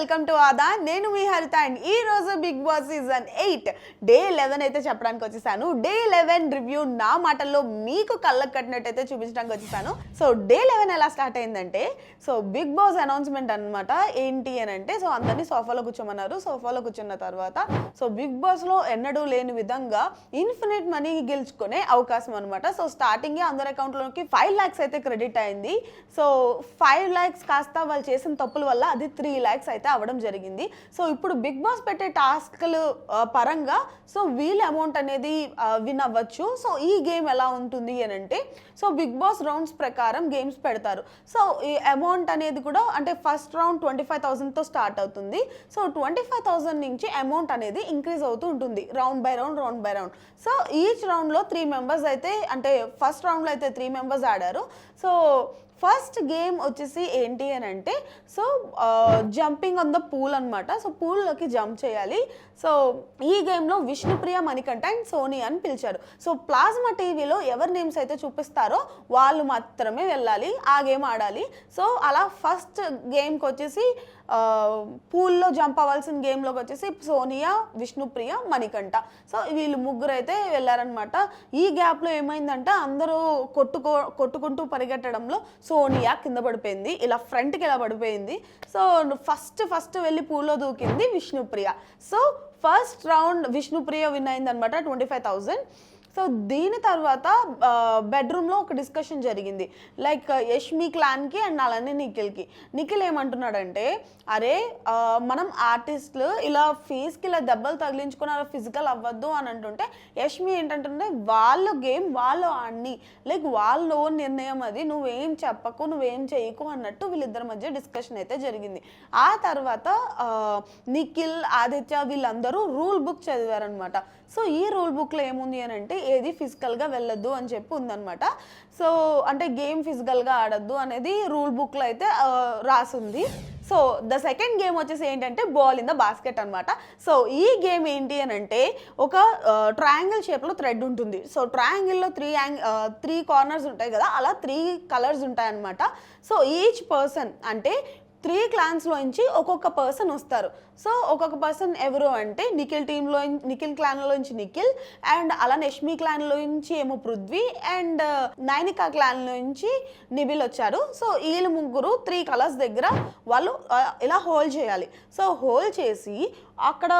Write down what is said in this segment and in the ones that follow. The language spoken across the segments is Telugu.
వెల్కమ్ టు ఆదా. నేను మీ హరిత అండ్ ఈ రోజు Bigg Boss season eight day eleven అయితే చెప్పడానికి వచ్చేసాను. డే లెవెన్ రివ్యూ నా మాటల్లో మీకు కళ్ళకు కట్టినట్టయితే చూపించడానికి వచ్చేసాను. సో డే లెవెన్ ఎలా స్టార్ట్ అయిందంటే సో బిగ్ బాస్ అనౌన్స్మెంట్ అనమాట ఏంటి అని అంటే సో అందరినీ సోఫాలో కూర్చోమన్నారు. సోఫాలో కూర్చున్న తర్వాత సో బిగ్ బాస్లో ఎన్నడూ లేని విధంగా ఇన్ఫినిట్ మనీ గెలుచుకునే అవకాశం అనమాట సో స్టార్టింగ్ అందరి అకౌంట్లోకి ఫైవ్ ల్యాక్స్ అయితే క్రెడిట్ అయింది. సో ఫైవ్ ల్యాక్స్ కాస్త వాళ్ళు చేసిన తప్పుల వల్ల అది త్రీ ల్యాక్స్ అయితే అవ్వడం జరిగింది. సో ఇప్పుడు బిగ్ బాస్ పెట్టే టాస్క్లు పరంగా సో వీల్ అమౌంట్ అనేది విన్ అవ్వచ్చు. సో ఈ గేమ్ ఎలా ఉంటుంది అని అంటే సో బిగ్ బాస్ రౌండ్స్ ప్రకారం గేమ్స్ పెడతారు. సో ఈ అమౌంట్ అనేది కూడా అంటే ఫస్ట్ రౌండ్ ట్వంటీ ఫైవ్ థౌసండ్తో స్టార్ట్ అవుతుంది. సో ట్వంటీ ఫైవ్ థౌసండ్ నుంచి అమౌంట్ అనేది ఇంక్రీజ్ అవుతూ ఉంటుంది round by round round by round. So each రౌండ్లో త్రీ మెంబర్స్ అయితే అంటే ఫస్ట్ రౌండ్లో అయితే త్రీ మెంబర్స్ ఆడారు. సో ఫస్ట్ గేమ్ వచ్చేసి ఏంటి అని అంటే so jumping on the pool అనమాట సో పూల్లోకి జంప్ చేయాలి. సో ఈ గేమ్లో విష్ణుప్రియ మణికంఠ అండ్ సోనీ అని పిలిచారు. సో ప్లాస్మా టీవీలో ఎవరి నేమ్స్ అయితే చూపిస్తారో వాళ్ళు మాత్రమే వెళ్ళాలి ఆ గేమ్ ఆడాలి. సో అలా ఫస్ట్ గేమ్కి వచ్చేసి పూల్లో జంప్ అవ్వాల్సిన గేమ్లోకి వచ్చేసి సోనియా విష్ణుప్రియ మణికంఠ. సో వీళ్ళు ముగ్గురు అయితే వెళ్ళారనమాట ఈ గ్యాప్లో ఏమైందంటే అందరూ కొట్టుకో కొట్టుకుంటూ పరిగెట్టడంలో సోనియా కింద పడిపోయింది. ఇలా ఫ్రంట్కి ఇలా పడిపోయింది. సో ఫస్ట్ ఫస్ట్ వెళ్ళి పూల్లో దూకింది Vishnupriya. So first round Vishnupriya win అయిందనమాట ట్వంటీ ఫైవ్ థౌజండ్ సో దీని తర్వాత బెడ్రూమ్లో ఒక డిస్కషన్ జరిగింది. లైక్ యష్మి క్లాన్కి అండ్ అలానే నిఖిల్కి. నిఖిల్ ఏమంటున్నాడంటే అరే మనం ఆర్టిస్టులు ఇలా ఫేస్కి ఇలా దెబ్బలు తగిలించుకుని అలా ఫిజికల్ అవ్వద్దు అని అంటుంటే యష్మి ఏంటంటే వాళ్ళ గేమ్ వాళ్ళు ఆడిని. లైక్ వాళ్ళ ఓన్ నిర్ణయం అది. నువ్వేం చెప్పకు నువ్వేం చేయకు అన్నట్టు వీళ్ళిద్దరి మధ్య డిస్కషన్ అయితే జరిగింది. ఆ తర్వాత నిఖిల్ ఆదిత్య వీళ్ళందరూ రూల్ బుక్ చదివారనమాట సో ఈ రూల్ బుక్లో ఏముంది అని అంటే ఏది ఫిజికల్గా వెళ్ళొద్దు అని చెప్పి ఉందనమాట సో అంటే గేమ్ ఫిజికల్గా ఆడద్దు అనేది రూల్ బుక్లో అయితే ఆ, రాసుంది. సో ద సెకండ్ గేమ్ వచ్చేసి ఏంటంటే బాల్ ఇన్ ద బాస్కెట్ అనమాట సో ఈ గేమ్ ఏంటి అని అంటే ఒక ట్రయాంగిల్ షేప్లో థ్రెడ్ ఉంటుంది. సో ట్రయాంగిల్లో త్రీ యాంగ్ త్రీ కార్నర్స్ ఉంటాయి కదా అలా త్రీ కలర్స్ ఉంటాయి అనమాట సో ఈచ్ పర్సన్ అంటే త్రీ క్లాన్స్లోంచి ఒక్కొక్క పర్సన్ వస్తారు. సో ఒక్కొక్క పర్సన్ ఎవరు అంటే నిఖిల్ టీంలో నిఖిల్ క్లాన్లోంచి నిఖిల్ అండ్ అలా యష్మి క్లాన్లోంచి ఏమో పృథ్వీ అండ్ uh, నైనికా క్లాన్లోంచి నిబిల్ వచ్చారు. సో వీళ్ళు ముగ్గురు త్రీ కలర్స్ దగ్గర వాళ్ళు uh, ఇలా హోల్డ్ చేయాలి. సో హోల్డ్ చేసి అక్కడ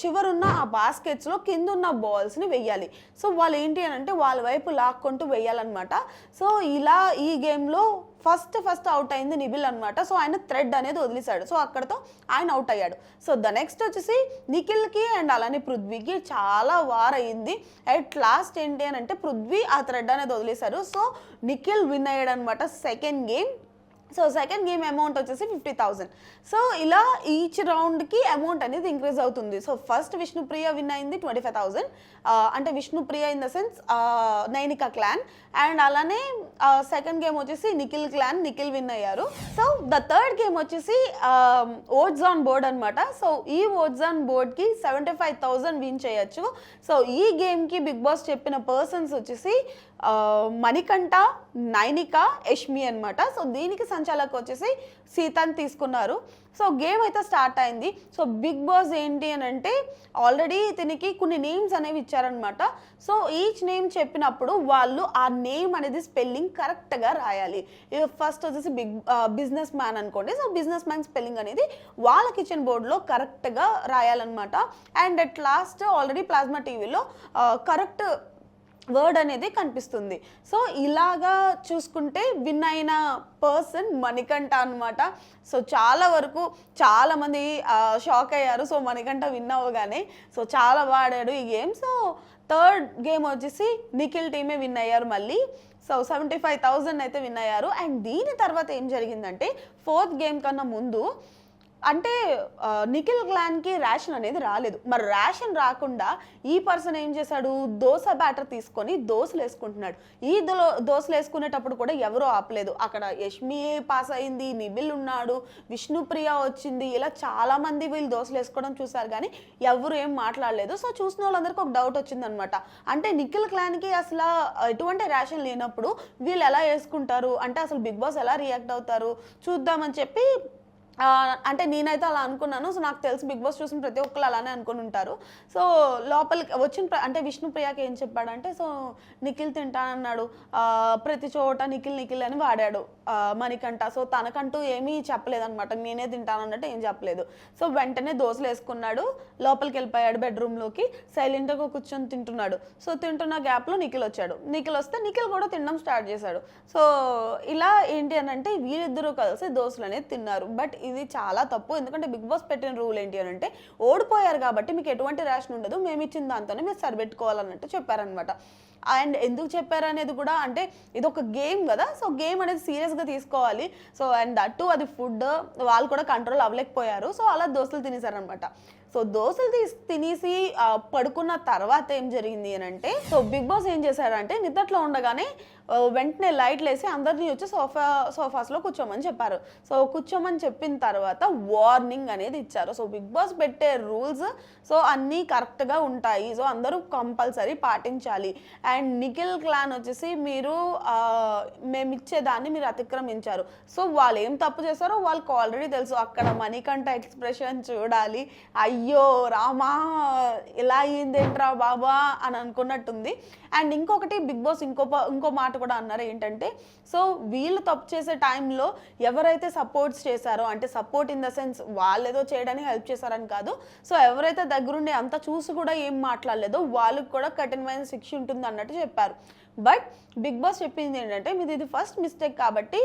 చివరున్న ఆ బాస్కెట్స్లో కింద ఉన్న బాల్స్ని వెయ్యాలి. సో వాళ్ళు ఏంటి అని అంటే వాళ్ళ వైపు లాక్కుంటూ వెయ్యాలన్నమాట. సో ఇలా ఈ గేమ్లో ఫస్ట్ ఫస్ట్ అవుట్ అయింది నిబిల్ అనమాట సో ఆయన థ్రెడ్ అనేది వదిలేశాడు. సో అక్కడతో ఆయన అవుట్ అయ్యాడు. సో ద నెక్స్ట్ వచ్చేసి నిఖిల్కి అండ్ అలానే పృథ్వీకి చాలా వార్ అయింది. అట్ లాస్ట్ ఏంటి అని అంటే పృథ్వీ ఆ థ్రెడ్ అనేది వదిలేశారు. సో నిఖిల్ విన్ అయ్యాడు అనమాట second game so second game amount వచ్చేసి ఫిఫ్టీ థౌసండ్ సో ఇలా ఈచ్ రౌండ్కి అమౌంట్ అనేది ఇంక్రీజ్ అవుతుంది. సో ఫస్ట్ విష్ణుప్రియ విన్ అయింది ట్వంటీ ఫైవ్ థౌసండ్ అంటే Vishnupriya in the sense Nainika clan and అలానే సెకండ్ గేమ్ వచ్చేసి నిఖిల్ క్లాన్ నిఖిల్ విన్ అయ్యారు. సో ద థర్డ్ గేమ్ వచ్చేసి ఓట్స్ ఆన్ బోర్డ్ అనమాట సో ఈ ఓట్స్ ఆన్ బోర్డ్కి సెవెంటీ ఫైవ్ థౌసండ్ విన్ చేయొచ్చు. సో ఈ గేమ్కి బిగ్ బాస్ చెప్పిన పర్సన్స్ వచ్చేసి మణికంఠ నైనిక యష్మి అనమాట సో దీనికి సంచాలక్ వచ్చేసి సీతని తీసుకున్నారు. సో గేమ్ అయితే స్టార్ట్ అయింది. సో బిగ్ బాస్ ఏంటి అని అంటే ఆల్రెడీ దీనికి కొన్ని నేమ్స్ అనేవి ఇచ్చారనమాట సో ఈచ్ నేమ్ చెప్పినప్పుడు వాళ్ళు ఆ నేమ్ అనేది స్పెల్లింగ్ కరెక్ట్గా రాయాలి. ఫస్ట్ వచ్చేసి బిగ్ బిజినెస్ మ్యాన్ అనుకోండి. సో బిజినెస్ మ్యాన్ స్పెల్లింగ్ అనేది వాళ్ళ కిచెన్ బోర్డులో కరెక్ట్గా రాయాలన్నమాట. And at last already plasma టీవీలో కరెక్ట్ వర్డ్ అనేది కనిపిస్తుంది. సో ఇలాగా చూసుకుంటే విన్ అయిన పర్సన్ మణికంఠ అనమాట సో చాలా వరకు చాలామంది షాక్ అయ్యారు. సో మణికంఠ విన్ అవ్వగానే సో చాలా వాడాడు ఈ గేమ్. సో థర్డ్ గేమ్ వచ్చేసి నిఖిల్ టీమే విన్ అయ్యారు మళ్ళీ. సో సెవెంటీ ఫైవ్ థౌజండ్ అయితే విన్ అయ్యారు. అండ్ దీని తర్వాత ఏం జరిగిందంటే ఫోర్త్ గేమ్ కన్నా ముందు అంటే నిఖిల్ క్లాన్కి ర్యాషన్ అనేది రాలేదు. మరి ర్యాషన్ రాకుండా ఈ పర్సన్ ఏం చేశాడు? దోశ బ్యాటర్ తీసుకొని దోశలు వేసుకుంటున్నాడు. ఈ దో దోశలు వేసుకునేటప్పుడు కూడా ఎవరో ఆపలేదు. అక్కడ యష్మి పాస్ అయింది నిబిల్ ఉన్నాడు విష్ణుప్రియ వచ్చింది. ఇలా చాలా మంది వీళ్ళు దోశలు వేసుకోవడం చూశారు కానీ ఎవరు ఏం మాట్లాడలేదు. సో చూసిన వాళ్ళందరికీ ఒక డౌట్ వచ్చిందనమాట. అంటే నిఖిల్ క్లాన్కి అసలు ఎటువంటి ర్యాషన్ లేనప్పుడు వీళ్ళు ఎలా వేసుకుంటారు? అంటే అసలు బిగ్ బాస్ ఎలా రియాక్ట్ అవుతారు? చూద్దామని చెప్పి అంటే నేనైతే అలా అనుకున్నాను. సో నాకు తెలిసి బిగ్ బాస్ చూసిన ప్రతి ఒక్కరు అలానే అనుకుని ఉంటారు. సో లోపలికి వచ్చిన ప్ర- అంటే విష్ణుప్రియకి ఏం చెప్పాడంటే సో నిఖిల్ తింటానన్నాడు. ప్రతి చోట నిఖిల్ నిఖిల్ అని వాడాడు ఆ, మణికంఠ. సో తనకంటూ ఏమీ చెప్పలేదనమాట నేనే తింటానన్నట్టు ఏం చెప్పలేదు. సో వెంటనే దోశలు వేసుకున్నాడు. లోపలికి వెళ్ళిపోయాడు బెడ్రూమ్లోకి. సైలెంట్గా కూర్చొని తింటున్నాడు. సో తింటున్న గ్యాప్లో నిఖిల్ వచ్చాడు. నిఖిల్ వస్తే నిఖిల్ కూడా తినడం స్టార్ట్ చేశాడు. సో ఇలా ఏంటి అని అంటే వీళ్ళిద్దరూ కలిసి దోశలు అనేది తిన్నారు. బట్ ఇది చాలా తప్పు. ఎందుకంటే బిగ్ బాస్ పెట్టిన రూల్ ఏంటి అని అంటే ఓడిపోయారు కాబట్టి మీకు ఎటువంటి రేషన్ ఉండదు. మేము ఇచ్చిన దాంతోనే మీరు సరిపెట్టుకోవాలన్నట్టు చెప్పారనమాట అండ్ ఎందుకు చెప్పారు అనేది కూడా అంటే ఇది ఒక గేమ్ కదా. సో గేమ్ అనేది సీరియస్గా తీసుకోవాలి. సో అండ్ దట్టు అది ఫుడ్. వాళ్ళు కూడా కంట్రోల్ అవ్వలేకపోయారు. సో అలా దోశలు తినేసారనమాట సో దోశలు తీసి తినేసి పడుకున్న తర్వాత ఏం జరిగింది అని అంటే సో బిగ్ బాస్ ఏం చేశారంటే నిద్దట్లో ఉండగానే వెంటనే లైట్లు వేసి అందరినీ వచ్చి సోఫా సోఫాస్లో కూర్చోమని చెప్పారు. సో కూర్చోమని చెప్పిన తర్వాత వార్నింగ్ అనేది ఇచ్చారు. సో బిగ్ బాస్ పెట్టే రూల్స్ సో అన్నీ కరెక్ట్గా ఉంటాయి. సో అందరూ కంపల్సరీ పాటించాలి. అండ్ నిఖిల్ క్లాన్ వచ్చేసి మీరు మేము ఇచ్చేదాన్ని మీరు అతిక్రమించారు. సో వాళ్ళు ఏం తప్పు చేశారో వాళ్ళకి ఆల్రెడీ తెలుసు. అక్కడ మణికంఠ ఎక్స్ప్రెషన్ చూడాలి. అయ్యి అయ్యో రామా ఇలా అయ్యిందేంట్రా బాబా అని అనుకున్నట్టుంది. అండ్ ఇంకొకటి బిగ్ బాస్ ఇంకో ఇంకో మాట కూడా అన్నారు ఏంటంటే సో వీళ్ళు తప్పు చేసే టైంలో ఎవరైతే సపోర్ట్స్ చేశారో అంటే సపోర్ట్ ఇన్ ద సెన్స్ వాళ్ళు ఏదో చేయడానికి హెల్ప్ చేశారని కాదు సో ఎవరైతే దగ్గరుండి అంత చూసి కూడా ఏం మాట్లాడలేదో వాళ్ళకి కూడా కఠినమైన శిక్ష ఉంటుంది అన్నట్టు చెప్పారు. బట్ బిగ్ బాస్ చెప్పింది ఏంటంటే మీది ఇది ఫస్ట్ మిస్టేక్ కాబట్టి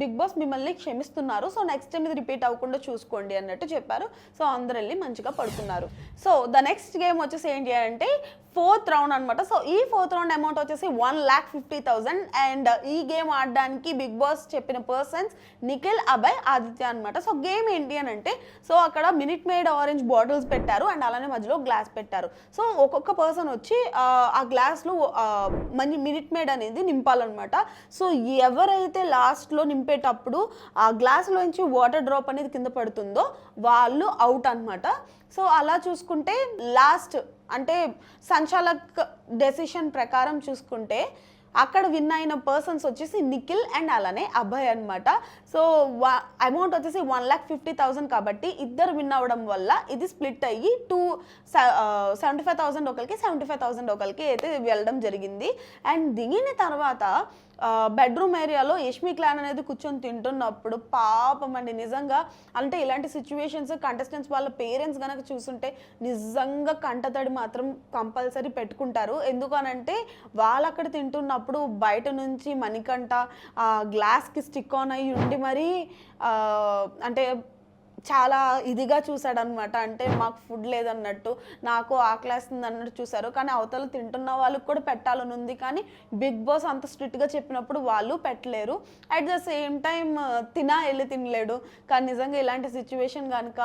బిగ్ బాస్ మిమ్మల్ని క్షమిస్తున్నారు. సో నెక్స్ట్ టైం ఇది రిపీట్ అవ్వకుండా చూసుకోండి అన్నట్టు చెప్పారు. సో అందరు వెళ్ళి మంచిగా పడుకున్నారు. సో ద నెక్స్ట్ గేమ్ వచ్చేసి ఏంటి అంటే ఫోర్త్ రౌండ్ అనమాట సో ఈ ఫోర్త్ రౌండ్ అమౌంట్ వచ్చేసి one lakh fifty thousand and ఈ గేమ్ ఆడడానికి బిగ్ బాస్ చెప్పిన పర్సన్స్ నిఖిల్ అభయ్ ఆదిత్య అనమాట సో గేమ్ ఏంటి అని అంటే సో అక్కడ మినిట్ మేడ్ ఆరెంజ్ బాటిల్స్ పెట్టారు అండ్ అలానే మధ్యలో గ్లాస్ పెట్టారు. సో ఒక్కొక్క పర్సన్ వచ్చి uh, ఆ, గ్లాస్లో uh, మంచి మినిట్ మేడ్ అనేది నింపాలన్నమాట. సో ఎవరైతే లాస్ట్లో నింపేటప్పుడు ఆ గ్లాస్లోంచి వాటర్ డ్రాప్ అనేది కింద పడుతుందో వాళ్ళు అవుట్ అనమాట సో అలా చూసుకుంటే లాస్ట్ అంటే సంచాలక్ డెసిషన్ ప్రకారం చూసుకుంటే అక్కడ విన్ అయిన పర్సన్స్ వచ్చేసి నిఖిల్ అండ్ అలానే అభయ్ అనమాట సో అమౌంట్ వచ్చేసి వన్ ల్యాక్ ఫిఫ్టీ థౌసండ్ కాబట్టి ఇద్దరు విన్ అవ్వడం వల్ల ఇది స్ప్లిట్ అయ్యి టూ సెవెంటీ ఫైవ్ థౌసండ్ ఒకరికి సెవెంటీ ఫైవ్ థౌసండ్ ఒకరికి అయితే వెళ్ళడం జరిగింది. అండ్ దిగిన తర్వాత బెడ్రూమ్ ఏరియాలో యష్మి క్లాన్ అనేది కూర్చొని తింటున్నప్పుడు పాపం అండి నిజంగా అంటే ఇలాంటి సిచ్యువేషన్స్ కంటెస్టెంట్స్ వాళ్ళ పేరెంట్స్ కనుక చూస్తుంటే నిజంగా కంటతడి మాత్రం కంపల్సరీ పెట్టుకుంటారు. ఎందుకనంటే వాళ్ళు అక్కడ తింటున్నప్పుడు అప్పుడు బయట నుంచి మణికంట ఆ గ్లాస్కి స్టిక్ ఆన్ అయ్యి ఉండి మరీ అంటే చాలా ఇదిగా చూసాడనమాట అంటే మాకు ఫుడ్ లేదన్నట్టు నాకు ఆకలేస్తుంది అన్నట్టు చూశారు కానీ అవతల తింటున్న వాళ్ళకి కూడా పెట్టాలని ఉంది. కానీ బిగ్ బాస్ అంత స్ట్రిక్ట్గా చెప్పినప్పుడు వాళ్ళు పెట్టలేరు. అట్ ద సేమ్ టైం తినా వెళ్ళి తినలేడు. కానీ నిజంగా ఇలాంటి సిచ్యువేషన్ కనుక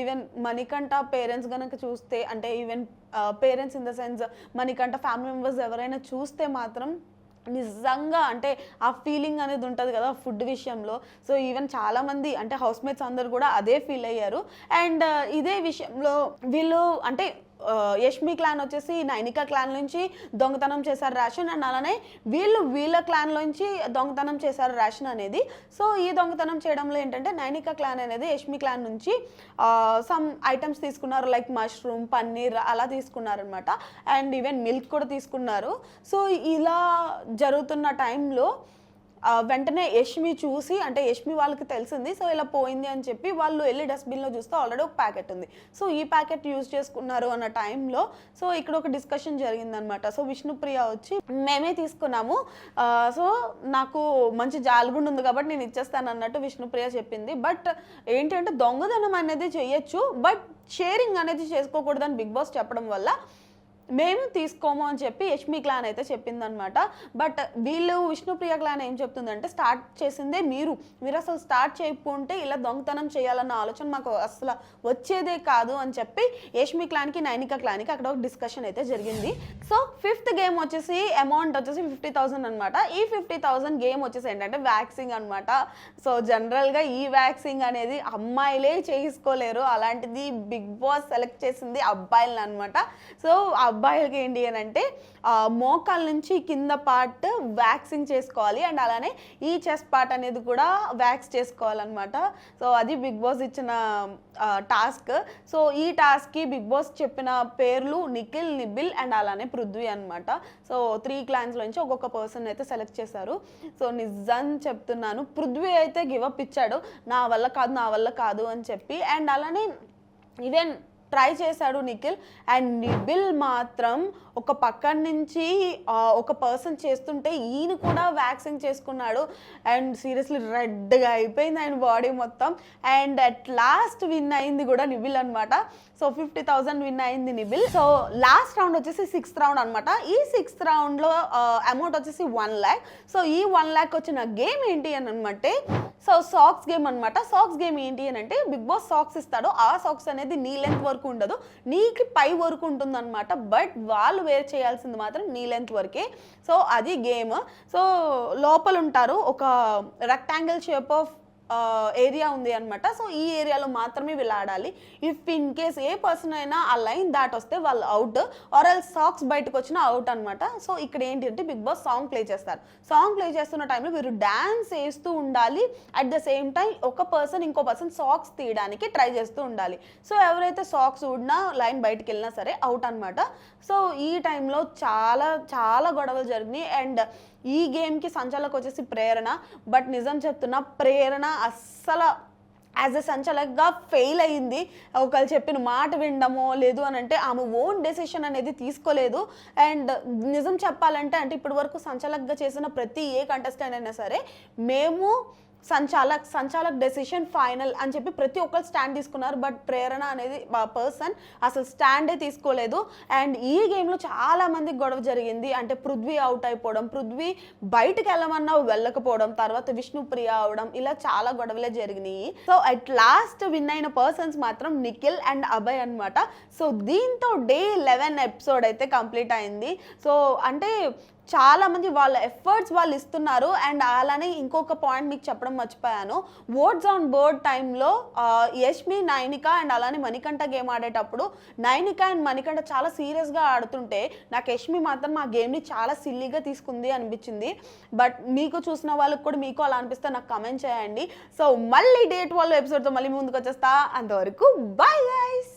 ఈవెన్ మణికంఠ పేరెంట్స్ కనుక చూస్తే అంటే even parents in the sense Manikanta family members ఎవరైనా చూస్తే మాత్రం నిజంగా అంటే ఆ ఫీలింగ్ అనేది ఉంటుంది కదా ఫుడ్ విషయంలో. సో ఈవెన్ చాలామంది అంటే హౌస్ మేట్స్ అందరు కూడా అదే ఫీల్ అయ్యారు. అండ్ uh, ఇదే విషయంలో వీళ్ళు అంటే యష్మి క్లాన్ వచ్చేసి నైనిక క్లాన్ నుంచి దొంగతనం చేశారు రాషన్ అండ్ అలానే వీళ్ళు వీళ్ళ క్లాన్ నుంచి దొంగతనం చేశారు రాషన్ అనేది. సో ఈ దొంగతనం చేయడంలో ఏంటంటే నైనిక క్లాన్ అనేది యష్మి క్లాన్ నుంచి సమ్ ఐటమ్స్ తీసుకున్నారు లైక్ మష్రూమ్ పన్నీర్ అలా తీసుకున్నారనమాట అండ్ ఈవెన్ మిల్క్ కూడా తీసుకున్నారు. సో ఇలా జరుగుతున్న టైంలో వెంటనే యష్మి చూసి అంటే యష్మి వాళ్ళకి తెలిసింది సో ఇలా పోయింది అని చెప్పి వాళ్ళు వెళ్ళి డస్ట్బిన్లో చూస్తే ఆల్రెడీ ఒక ప్యాకెట్ ఉంది. సో ఈ ప్యాకెట్ యూజ్ చేసుకున్నారు అన్న టైంలో సో ఇక్కడ ఒక డిస్కషన్ జరిగిందనమాట సో విష్ణుప్రియ వచ్చి మేమే తీసుకున్నాము. సో నాకు మంచి జాలుగుండు ఉంది కాబట్టి నేను ఇచ్చేస్తాను అన్నట్టు విష్ణుప్రియ చెప్పింది. బట్ ఏంటంటే దొంగదనం అనేది చేయొచ్చు బట్ షేరింగ్ అనేది చేసుకోకూడదని బిగ్ బాస్ చెప్పడం వల్ల మేము తీసుకోము అని చెప్పి యష్మి క్లాన్ అయితే చెప్పిందనమాట బట్ వీళ్ళు విష్ణుప్రియ క్లాన్ ఏం చెప్తుందంటే స్టార్ట్ చేసిందే మీరు. మీరు అసలు స్టార్ట్ చేయకుంటే ఇలా దొంగతనం చేయాలన్న ఆలోచన మాకు అసలు వచ్చేదే కాదు అని చెప్పి యష్మి క్లాన్కి నైనిక క్లాన్కి అక్కడ ఒక డిస్కషన్ అయితే జరిగింది. సో ఫిఫ్త్ గేమ్ వచ్చేసి అమౌంట్ వచ్చేసి ఫిఫ్టీ థౌసండ్ అనమాట ఈ ఫిఫ్టీ థౌసండ్ గేమ్ వచ్చేసి ఏంటంటే వ్యాక్సింగ్ అనమాట సో జనరల్గా ఈ వ్యాక్సింగ్ అనేది అమ్మాయిలే చేసుకోలేరు. అలాంటిది బిగ్ బాస్ సెలెక్ట్ చేసింది అబ్బాయిలను అనమాట సో అబ్బాయిలకి ఏంటి అని అంటే మోకాల నుంచి కింద పార్ట్ వ్యాక్సింగ్ చేసుకోవాలి. అండ్ అలానే ఈ చెస్ పార్ట్ అనేది కూడా వ్యాక్స్ చేసుకోవాలన్నమాట. సో అది బిగ్ బాస్ ఇచ్చిన టాస్క్. సో ఈ టాస్క్కి బిగ్ బాస్ చెప్పిన పేర్లు నిఖిల్ నిబిల్ అండ్ అలానే పృథ్వీ అనమాట సో త్రీ క్లాన్స్ నుంచి ఒక్కొక్క పర్సన్ అయితే సెలెక్ట్ చేశారు. సో నిజం చెప్తున్నాను. పృథ్వీ అయితే గివప్ ఇచ్చాడు. నా వల్ల కాదు నా వల్ల కాదు అని చెప్పి. అండ్ అలానే ఈవెన్ ట్రై చేశాడు నిఖిల్. అండ్ నిబిల్ మాత్రం ఒక పక్కన నుంచి ఒక పర్సన్ చేస్తుంటే ఈయన కూడా వ్యాక్సింగ్ చేసుకున్నాడు. అండ్ సీరియస్లీ రెడ్గా అయిపోయింది ఆయన బాడీ మొత్తం. అండ్ అట్ లాస్ట్ విన్ అయింది కూడా నిబిల్ అనమాట సో ఫిఫ్టీ థౌసండ్ విన్ అయింది నిబిల్. సో లాస్ట్ రౌండ్ వచ్చేసి సిక్స్త్ రౌండ్ అనమాట ఈ సిక్స్త్ రౌండ్లో అమౌంట్ వచ్చేసి వన్ ల్యాక్. సో ఈ వన్ ల్యాక్ వచ్చిన గేమ్ ఏంటి అని అనమంటే సో సాక్స్ గేమ్ అనమాట సాక్స్ గేమ్ ఏంటి అని అంటే బిగ్ బాస్ సాక్స్ ఇస్తాడు. ఆ సాక్స్ అనేది నీ లెంత్ వరకు ఉండదు. నీకి పై వరకు ఉంటుంది అనమాట బట్ వాళ్ళు వేర్ చేయాల్సింది మాత్రం నీ లెంత్ వరకే. సో అది గేమ్ సో లోపల ఉంటారు ఒక రెక్టాంగిల్ షేప్ ఆఫ్ ఏరియా ఉంది అనమాట సో ఈ ఏరియాలో మాత్రమే వీళ్ళు ఆడాలి. If in case a person అయినా ఆ లైన్ దాట్ వస్తే వాళ్ళు అవుట్ ఆర్ ఎల్ సాక్స్ బయటకు వచ్చినా అవుట్ అనమాట సో ఇక్కడ ఏంటి అంటే బిగ్ బాస్ సాంగ్ ప్లే చేస్తారు. సాంగ్ ప్లే చేస్తున్న టైంలో వీరు డ్యాన్స్ వేస్తూ ఉండాలి. అట్ ద సేమ్ టైం ఒక పర్సన్ ఇంకో పర్సన్ సాక్స్ తీయడానికి ట్రై చేస్తూ ఉండాలి. సో ఎవరైతే సాక్స్ ఊడినా లైన్ బయటకు వెళ్ళినా సరే అవుట్ అనమాట సో ఈ టైంలో చాలా చాలా గొడవలు జరిగినాయి. అండ్ ఈ గేమ్కి సంచాలకు వచ్చేసి ప్రేరణ. బట్ నిజం చెప్తున్నా ప్రేరణ అస్సలు యాజ్ ఎ సంచాలక్గా ఫెయిల్ అయ్యింది ఒకళ్ళు చెప్పిన మాట వినడమో లేదు అని అంటే ఆమె ఓన్ డెసిషన్ అనేది తీసుకోలేదు. అండ్ నిజం చెప్పాలంటే అంటే ఇప్పటి వరకు సంచాలక్గా చేసిన ప్రతి ఏ కంటెస్టెంట్ అయినా సరే మేము సంచాలక్ సంచాలక్ డెసిషన్ ఫైనల్ అని చెప్పి ప్రతి ఒక్కరు స్టాండ్ తీసుకున్నారు. బట్ ప్రేరణ అనేది పర్సన్ అసలు స్టాండే తీసుకోలేదు. అండ్ ఈ గేమ్లో చాలా మంది గొడవ జరిగింది. అంటే పృథ్వీ అవుట్ అయిపోవడం పృథ్వీ బయటకు వెళ్ళమన్నా వెళ్ళకపోవడం తర్వాత విష్ణుప్రియ అవడం ఇలా చాలా గొడవలే జరిగినాయి. సో అట్ లాస్ట్ విన్ అయిన పర్సన్స్ మాత్రం నిఖిల్ అండ్ అభయ్ అనమాట సో దీంతో డే లెవెన్ ఎపిసోడ్ అయితే కంప్లీట్ అయింది. సో అంటే చాలా మంది వాళ్ళ ఎఫర్ట్స్ వాళ్ళు ఇస్తున్నారు. అండ్ అలానే ఇంకొక పాయింట్ మీకు చెప్పడం మర్చిపోయాను. ఓట్స్ ఆన్ బోర్డ్ టైంలో యష్మి నైనిక అండ్ అలానే మణికంఠ గేమ్ ఆడేటప్పుడు నైనిక అండ్ మణికంఠ చాలా సీరియస్గా ఆడుతుంటే నాకు యష్మి మాత్రం ఆ గేమ్ని చాలా సిల్లీగా తీసుకుంది అనిపించింది. బట్ మీకు చూసిన వాళ్ళకి కూడా మీకు అలా అనిపిస్తే నాకు కమెంట్ చేయండి. సో మళ్ళీ డేట్ వాళ్ళ ఎపిసోడ్తో మళ్ళీ ముందుకు వచ్చేస్తా. అంతవరకు బాయ్ గైస్